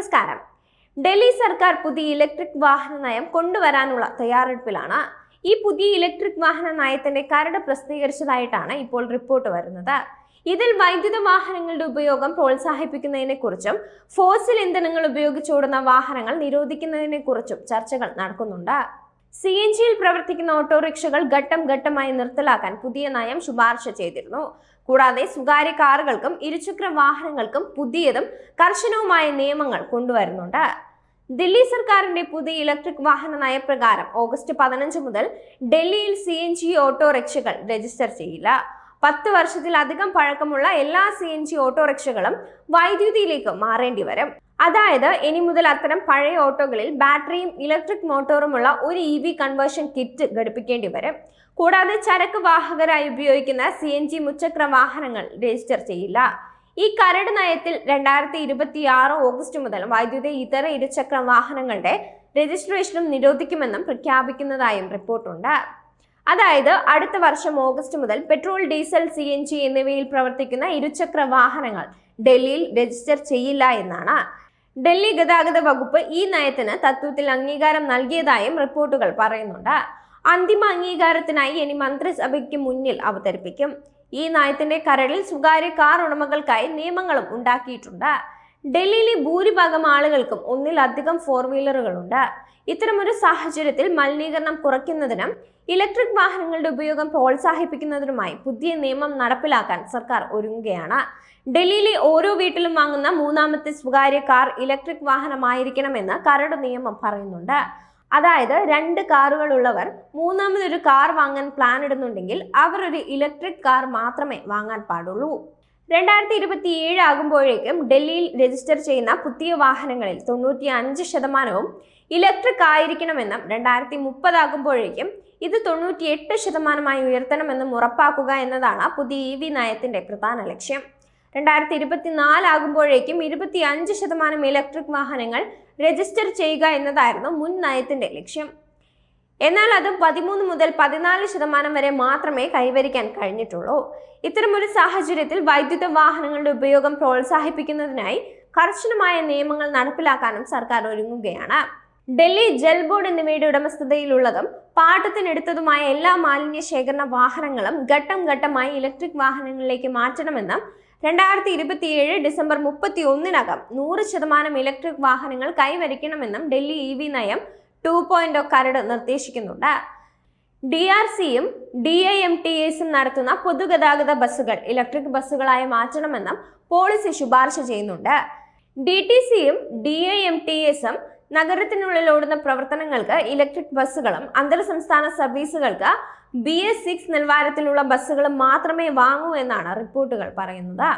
നമസ്കാരം. ഡൽഹി സർക്കാർ പുതിയ ഇലക്ട്രിക് വാഹന നയം കൊണ്ടുവരാനുള്ള തയ്യാറെടുപ്പിലാണ് ഈ പുതിയ ഇലക്ട്രിക് വാഹന നയത്തിന്റെ കരട് പ്രസിദ്ധീകരിച്ചതായിട്ടാണ് ഇപ്പോൾ റിപ്പോർട്ട് വരുന്നത്. ഇതിൽ വൈദ്യുത വാഹനങ്ങളുടെ ഉപയോഗം പ്രോത്സാഹിപ്പിക്കുന്നതിനെ കുറിച്ചും ഫോസിൽ ഇന്ധനങ്ങൾ ഉപയോഗിച്ചോടുന്ന വാഹനങ്ങൾ നിരോധിക്കുന്നതിനെ കുറിച്ചും ചർച്ചകൾ നടക്കുന്നുണ്ട്. സി എൻ ജിയിൽ പ്രവർത്തിക്കുന്ന ഓട്ടോറിക്ഷകൾ ഘട്ടം ഘട്ടമായി നിർത്തലാക്കാൻ പുതിയ നയം ശുപാർശ ചെയ്തിരുന്നു. കൂടാതെ സ്വകാര്യ കാറുകൾക്കും ഇരുചക്ര വാഹനങ്ങൾക്കും പുതിയതും കർശനവുമായ നിയമങ്ങൾ കൊണ്ടുവരുന്നുണ്ട്. ദില്ലി സർക്കാരിന്റെ പുതിയ ഇലക്ട്രിക് വാഹന നയപ്രകാരം ഓഗസ്റ്റ് പതിനഞ്ച് മുതൽ ഡൽഹിയിൽ സി എൻ ജി ഓട്ടോറിക്ഷകൾ രജിസ്റ്റർ ചെയ്യില്ല. പത്ത് വർഷത്തിലധികം പഴക്കമുള്ള എല്ലാ സി എൻ ജി ഓട്ടോറിക്ഷകളും വൈദ്യുതിയിലേക്ക് മാറേണ്ടി വരും. അതായത് ഇനി മുതൽ അത്തരം പഴയ ഓട്ടോകളിൽ ബാറ്ററിയും ഇലക്ട്രിക് മോട്ടോറുമുള്ള ഒരു ഇ വി കൺവേർഷൻ കിറ്റ് ഘടിപ്പിക്കേണ്ടി വരും. കൂടാതെ ചരക്ക് വാഹകരായി ഉപയോഗിക്കുന്ന സി എൻ ജി മുച്ചക്ര വാഹനങ്ങൾ രജിസ്റ്റർ ചെയ്യില്ല. ഈ കരട് നയത്തിൽ രണ്ടായിരത്തി ഇരുപത്തി ആറ് ഓഗസ്റ്റ് മുതൽ വൈദ്യുത ഇതര ഇരുചക്ര വാഹനങ്ങളുടെ രജിസ്ട്രേഷനും നിരോധിക്കുമെന്നും പ്രഖ്യാപിക്കുന്നതായും റിപ്പോർട്ടുണ്ട്. അതായത് അടുത്ത വർഷം ഓഗസ്റ്റ് മുതൽ petrol diesel C N G എന്നിവയിൽ പ്രവർത്തിക്കുന്ന ഇരുചക്ര വാഹനങ്ങൾ ഡൽഹിയിൽ രജിസ്റ്റർ ചെയ്യില്ല എന്നാണ്. ഡൽഹി ഗതാഗത വകുപ്പ് ഈ നയത്തിന് തത്വത്തിൽ അംഗീകാരം നൽകിയതായും റിപ്പോർട്ടുകൾ പറയുന്നുണ്ട്. അന്തിമ അംഗീകാരത്തിനായി ഇനി മന്ത്രിസഭയ്ക്ക് മുന്നിൽ അവതരിപ്പിക്കും. ഈ നയത്തിന്റെ കരടിൽ സ്വകാര്യ കാർ ഉടമകൾക്കായി നിയമങ്ങളും ഉണ്ടാക്കിയിട്ടുണ്ട്. ഡൽഹിയിലെ ഭൂരിഭാഗം ആളുകൾക്കും ഒന്നിലധികം ഫോർ വീലറുകളുണ്ട് ഇത്തരമൊരു സാഹചര്യത്തിൽ മലിനീകരണം കുറയ്ക്കുന്നതിനും ഇലക്ട്രിക് വാഹനങ്ങളുടെ ഉപയോഗം പ്രോത്സാഹിപ്പിക്കുന്നതിനുമായി പുതിയ നിയമം നടപ്പിലാക്കാൻ സർക്കാർ ഒരുങ്ങുകയാണ്. ഡൽഹിയിലെ ഓരോ വീട്ടിലും വാങ്ങുന്ന മൂന്നാമത്തെ സ്വകാര്യ കാർ ഇലക്ട്രിക് വാഹനമായിരിക്കണമെന്ന് കരട് നിയമം പറയുന്നുണ്ട്. അതായത് രണ്ട് കാറുകൾ ഉള്ളവർ മൂന്നാമതൊരു കാർ വാങ്ങാൻ പ്ലാൻ ഇടുന്നുണ്ടെങ്കിൽ അവർ ഒരു ഇലക്ട്രിക് കാർ മാത്രമേ വാങ്ങാൻ പാടുള്ളൂ. രണ്ടായിരത്തി ഇരുപത്തി ഏഴ് ആകുമ്പോഴേക്കും ഡൽഹിയിൽ രജിസ്റ്റർ ചെയ്യുന്ന പുതിയ വാഹനങ്ങളിൽ തൊണ്ണൂറ്റി അഞ്ച് ശതമാനവും ഇലക്ട്രിക് ആയിരിക്കണമെന്നും രണ്ടായിരത്തി മുപ്പതാകുമ്പോഴേക്കും ഇത് തൊണ്ണൂറ്റി എട്ട് ശതമാനമായി ഉയർത്തണമെന്നും ഉറപ്പാക്കുക എന്നതാണ് പുതിയ ഇ വി നയത്തിന്റെ പ്രധാന ലക്ഷ്യം. രണ്ടായിരത്തി ആകുമ്പോഴേക്കും ഇരുപത്തി അഞ്ച് ശതമാനം ഇലക്ട്രിക് വാഹനങ്ങൾ രജിസ്റ്റർ ചെയ്യുക എന്നതായിരുന്നു മുൻ നയത്തിന്റെ ലക്ഷ്യം. എന്നാൽ അത് പതിമൂന്ന് മുതൽ പതിനാല് ശതമാനം വരെ മാത്രമേ കൈവരിക്കാൻ കഴിഞ്ഞിട്ടുള്ളൂ. ഇത്തരമൊരു സാഹചര്യത്തിൽ വൈദ്യുത വാഹനങ്ങളുടെ ഉപയോഗം പ്രോത്സാഹിപ്പിക്കുന്നതിനായി കർശനമായ നിയമങ്ങൾ നടപ്പിലാക്കാനും സർക്കാർ ഒരുങ്ങുകയാണ്. ഡൽഹി ജൽ ബോർഡ് എന്നിവയുടെ ഉടമസ്ഥതയിലുള്ളതും പാട്ടത്തിനെടുത്തതുമായ എല്ലാ മാലിന്യ ശേഖരണ വാഹനങ്ങളും ഘട്ടം ഘട്ടമായി ഇലക്ട്രിക് വാഹനങ്ങളിലേക്ക് മാറ്റണമെന്നും രണ്ടായിരത്തി ഇരുപത്തിയേഴ് ഡിസംബർ മുപ്പത്തി ഒന്നിനകം നൂറ് ശതമാനം ഇലക്ട്രിക് വാഹനങ്ങൾ കൈവരിക്കണമെന്നും ഡൽഹി ഇ വി നയം ടു പോയിന്റ് കരട് നിർദ്ദേശിക്കുന്നുണ്ട്? ഡി ആർ സിയും ഡി ഐ എം ടി എസും നടത്തുന്ന പൊതുഗതാഗത ബസ്സുകൾ ഇലക്ട്രിക് ബസ്സുകളായി മാറ്റണമെന്നും പോളിസി ശുപാർശ ചെയ്യുന്നുണ്ട്. ഡി ടി സിയും ഡി ഐ എം ടി എസും നഗരത്തിനുള്ളിൽ ഓടുന്ന പ്രവർത്തനങ്ങൾക്ക് ഇലക്ട്രിക് ബസ്സുകളും അന്തർ സംസ്ഥാന സർവീസുകൾക്ക് ബി എസ് സിക്സ് നിലവാരത്തിലുള്ള ബസ്സുകളും മാത്രമേ വാങ്ങൂ എന്നാണ് റിപ്പോർട്ടുകൾ പറയുന്നത്.